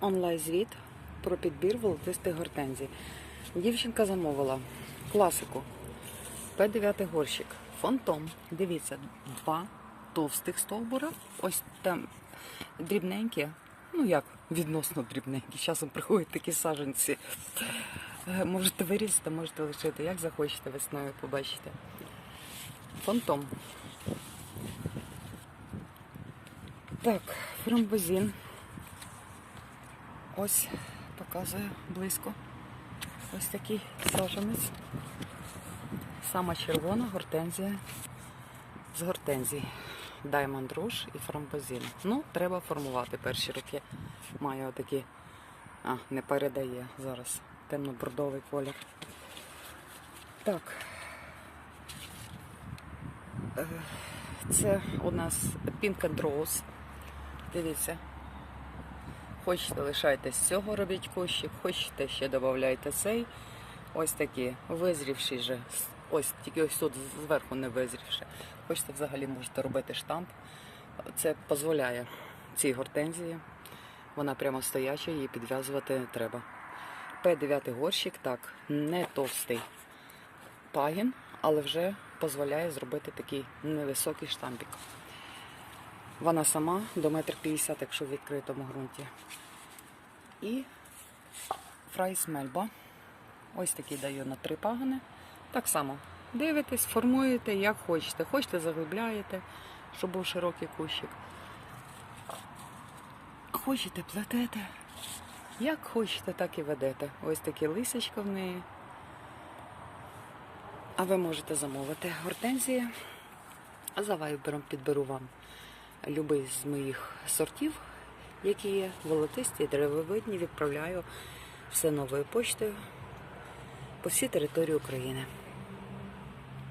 онлайн-звіт про підбір волотистих гортензій. Дівчинка замовила класику. П9 горщик. Фонтом. Дивіться, два товстих стовбура. Ось там дрібненькі. Ну як, відносно дрібненькі. Часом приходять такі саженці. Е, Можете вирізати, можете лишити, як захочете весною побачите. Фонтом. Так, фрамбозін. Ось показує близько. Ось такий саженець. Сама червона гортензія з гортензій. Diamond Rouge і фрамбозін. Ну, треба формувати перші роки. Має отакі. А, не передає зараз. Темно-бордовий колір. Так. Е, Це у нас Pink and Rose. Дивіться. Хочете лишайте з цього робіть кущик, хочете ще додавайте цей. Ось такі визрівші вже. Ось тільки ось тут зверху не визрівши. Хочете взагалі можете робити штамп. Це дозволяє цій гортензії. Вона прямо стояча, її підв'язувати не треба. П9 горщик, так, не товстий пагін, але вже дозволяє зробити такий невисокий штампік. Вона сама до метр п'ятдесят, якщо в відкритому ґрунті. І фрайс мельба. Ось такий даю на три пагани. Так само дивитесь, формуєте, як хочете. Хочете, заглибляєте, щоб був широкий кущик. Хочете, плетете. Як хочете, так і ведете. Ось такі лисичка в неї. А ви можете замовити гортензії. За вайбером підберу вам любий з моїх сортів, які є волотисті, деревовидні, відправляю все новою почтою по всій території України.